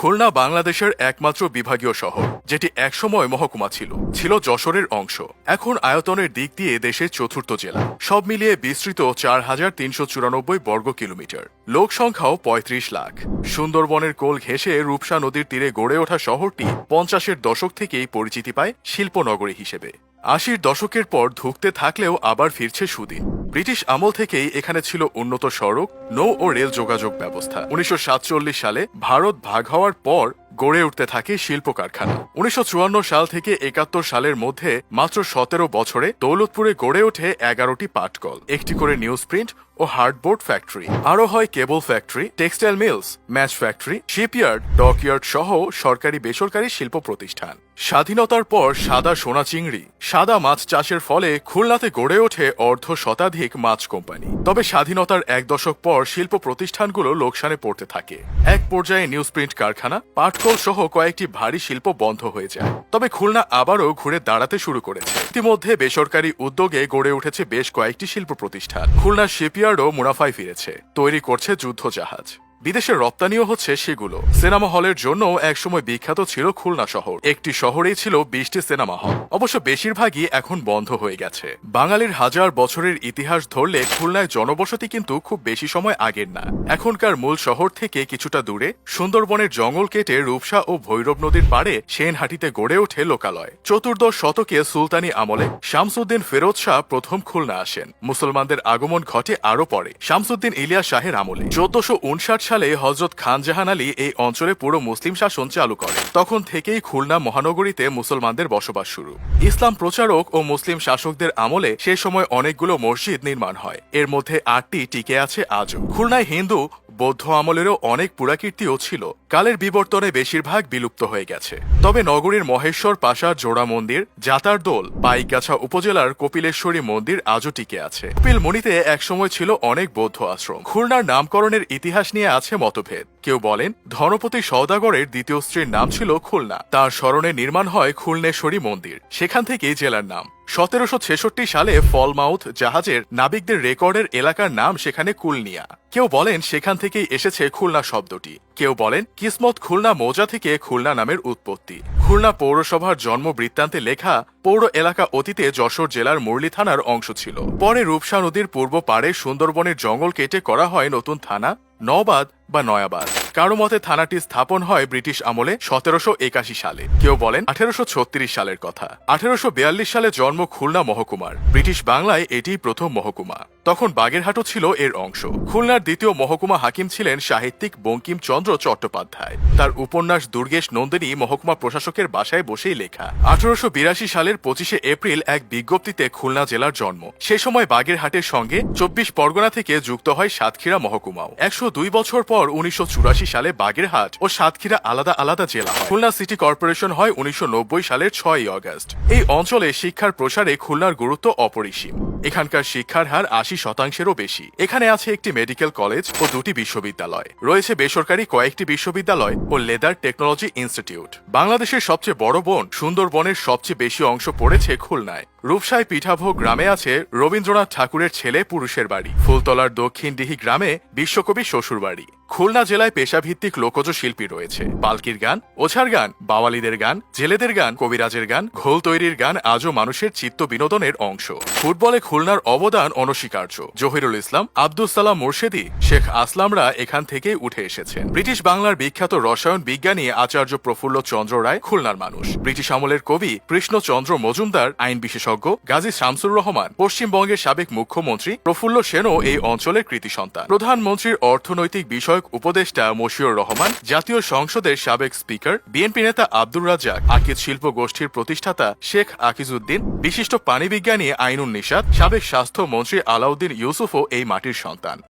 খুলনা বাংলাদেশের একমাত্র বিভাগীয় শহর, যেটি একসময় মহকুমা ছিল ছিল যশোরের অংশ। এখন আয়তনের দিক দিয়ে দেশের চতুর্থ জেলা। সব মিলিয়ে বিস্তৃত চার হাজার তিনশো চুরানব্বই বর্গ কিলোমিটার। লোক সংখ্যাও পঁয়ত্রিশ লাখ। সুন্দরবনের কোল ঘেঁষে রূপসা নদীর তীরে গড়ে ওঠা শহরটি পঞ্চাশের দশক থেকেই পরিচিতি পায় শিল্পনগরী হিসেবে। আশির দশকের পর ধুঁকতে থাকলেও আবার ফিরছে সুদিন। ব্রিটিশ আমল থেকেই এখানে ছিল উন্নত সড়ক, নৌ ও রেল যোগাযোগ ব্যবস্থা। উনিশশো সাতচল্লিশ সালে ভারত ভাগ হওয়ার পর গড়ে উঠতে থাকে শিল্প কারখানা উনিশশো চুয়ান্ন সাল থেকে একাত্তর সালের মধ্যে মাত্র সতেরো বছরে দৌলতপুরে গড়ে ওঠে এগারোটি পাটকল, একটি করে নিউজ প্রিন্ট ও হার্ডবোর্ড ফ্যাক্টরি। আরও হয় কেবল factory, textile mills, match factory, shipyard dockyard সহ সরকারি বেসরকারি শিল্প প্রতিষ্ঠান। স্বাধীনতার পর সাদা সোনা চিংড়ি, সাদা মাছ চাষের ফলে খুলনাতে গড়ে ওঠে অর্ধ শতাধিক মাছ কোম্পানি। তবে স্বাধীনতার এক দশক পর শিল্প প্রতিষ্ঠানগুলো লোকসানে পড়তে থাকে। এক পর্যায়ে নিউজ প্রিন্ট কারখানা, পাটকল সহ কয়েকটি ভারী শিল্প বন্ধ হয়ে যায়। তবে খুলনা আবারও ঘুরে দাঁড়াতে শুরু করেছে। ইতিমধ্যে বেসরকারি উদ্যোগে গড়ে উঠেছে বেশ কয়েকটি শিল্প প্রতিষ্ঠান। খুলনা শিপইয়ার্ডও মুনাফায় ফিরেছে। তৈরি করছে যুদ্ধ জাহাজ বিদেশে রপ্তানিও হচ্ছে সেগুলো। সিনেমা হলের জন্য একসময় বিখ্যাত ছিল খুলনা শহর। একটি শহরেই ছিল বিশটি সিনেমা হল। অবশ্য বেশিরভাগই এখন বন্ধ হয়ে গেছে। বাঙালির হাজার বছরের ইতিহাস ধরলে খুলনায় জনবসতি কিন্তু খুব বেশি সময় আগের না। এখনকার মূল শহর থেকে কিছুটা দূরে, সুন্দরবনের জঙ্গল কেটে রূপসা ও ভৈরব নদীর পাড়ে সেনহাটিতে গড়ে ওঠে লোকালয়। চতুর্দশ শতকে সুলতানি আমলে শামসুদ্দিন ফেরোজ শাহ প্রথম খুলনা আসেন। মুসলমানদের আগমন ঘটে আরও পরে, শামসুদ্দিন ইলিয়া শাহের আমলে। চোদ্দশো উনষাট সালে হজরত খান জাহান আলী এই অঞ্চলে পুরো মুসলিম শাসন চালু করে তখন থেকেই খুলনা মহানগরীতে মুসলমানদের বসবাস শুরু। ইসলাম প্রচারক ও মুসলিম শাসকদের আমলে সে সময় অনেকগুলো মসজিদ নির্মাণ হয়। এর মধ্যে আটটি টিকে আছে আজও। খুলনায় হিন্দু, বৌদ্ধ আমলেরও অনেক পুরাকীর্তিও ছিল। কালের বিবর্তনে বেশিরভাগ বিলুপ্ত হয়ে গেছে। তবে নগরীর মহেশ্বর পাশার জোড়া মন্দির জাতার দোল, পাইকগাছা উপজেলার কপিলেশ্বরী মন্দির আজও টিকে আছে। কপিল কপিলমণিতে একসময় ছিল অনেক বৌদ্ধ আশ্রম। খুলনার নামকরণের ইতিহাস নিয়ে আছে মতভেদ। কেউ বলেন, ধনপতি সওদাগরের দ্বিতীয় স্ত্রীর নাম ছিল খুলনা। তার স্মরণে নির্মাণ হয় খুলনেশ্বরী মন্দির, সেখান থেকেই জেলার নাম। সতেরোশো ছেষট্টি সালে ফলমাউথ জাহাজের নাবিকদের রেকর্ডের এলাকার নাম সেখানে কুলনিয়া। কেউ বলেন, সেখান থেকেই এসেছে খুলনা শব্দটি। কেউ বলেন, কিসমত খুলনা মৌজা থেকে খুলনা নামের উৎপত্তি। খুলনা পৌরসভার জন্ম বৃত্তান্তে লেখা, পৌর এলাকা অতীতে যশোর জেলার মুরলী থানার অংশ ছিল। পরে রূপসা নদীর পূর্ব পাড়ে সুন্দরবনের জঙ্গল কেটে করা হয় নতুন থানা। নবাদ বা নয়াবাদ। কারও মতে থানাটি স্থাপন হয় ব্রিটিশ আমলে সতেরোশো একাশি সালে। কেউ বলেন আঠেরোশো ছত্রিশ সালের কথা। আঠেরোশো বিয়াল্লিশ সালে জন্ম খুলনা মহকুমার। ব্রিটিশ বাংলায় এটি প্রথম মহকুমা। তখন বাগেরহাটও ছিল এর অংশ। খুলনার দ্বিতীয় মহকুমা হাকিম ছিলেন সাহিত্যিক বঙ্কিমচন্দ্র চট্টোপাধ্যায়। তার উপন্যাস দুর্গেশ নন্দিনী মহকুমা প্রশাসকের বাসায় বসেই লেখা। আঠারোশো বিরাশি সালের পঁচিশে এপ্রিল এক বিজ্ঞপ্তিতে খুলনা জেলার জন্ম। সে সময় বাগেরহাটের সঙ্গে চব্বিশ পরগনা থেকে যুক্ত হয় সাতক্ষীরা মহকুমাও। একশো দুই বছর পর উনিশশো চুরাশি সালে বাগেরহাট ও সাতক্ষীরা আলাদা আলাদা জেলা খুলনা সিটি কর্পোরেশন হয় উনিশশো সালের ছয়ই অগস্ট এই অঞ্চলে শিক্ষার প্রসারে খুলনার গুরুত্ব অপরিসীম। এখানকার শিক্ষার হার আশি শতাংশেরও বেশি। এখানে আছে একটি মেডিকেল কলেজ ও দুটি বিশ্ববিদ্যালয়। রয়েছে বেসরকারি কয়েকটি বিশ্ববিদ্যালয় ও লেদার টেকনোলজি ইনস্টিটিউট। বাংলাদেশের সবচেয়ে বড় বন সুন্দরবনের সবচেয়ে বেশি অংশ পড়েছে খুলনায়। রূপসায় পিঠাভোগ গ্রামে আছে রবীন্দ্রনাথ ঠাকুরের ছেলে পুরুষের বাড়ি। ফুলতলার দক্ষিণ ডিহি গ্রামে বিশ্বকবি শ্বশুর বাড়ি খুলনা জেলায় পেশাভিত্তিক লোকজ শিল্পী রয়েছে। পালকির গান ওছার গান, বাওয়ালিদের গান, জেলেদের গান, কবিরাজের গান, ঘোল তৈরির গান আজও মানুষের চিত্ত বিনোদনের অংশ। ফুটবলে খুলনার অবদান অনস্বীকার্য। জহিরুল ইসলাম আব্দুল সালাম মুর্শেদি, শেখ আসলামরা এখান থেকে উঠে এসেছেন। ব্রিটিশ বাংলার বিখ্যাত রসায়ন বিজ্ঞানী আচার্য প্রফুল্ল চন্দ্র রায় খুলনার মানুষ। ব্রিটিশ আমলের কবি কৃষ্ণচন্দ্র মজুমদার, আইন বিশেষজ্ঞ গাজী শামসুর রহমান, পশ্চিমবঙ্গের সাবেক মুখ্যমন্ত্রী প্রফুল্ল সেনও এই অঞ্চলের কৃতি সন্তান। প্রধানমন্ত্রীর অর্থনৈতিক বিষয়ক উপদেষ্টা মশিউর রহমান, জাতীয় সংসদের সাবেক স্পিকার, বিএনপি নেতা আব্দুর রাজাক আকিজ শিল্প গোষ্ঠীর প্রতিষ্ঠাতা শেখ আকিজউদ্দিন, বিশিষ্ট প্রাণীবিজ্ঞানী বিজ্ঞানী আইনুন নিষাদ সাবেক স্বাস্থ্য মন্ত্রী আলাউদ্দিন ইউসুফও এই মাটির সন্তান।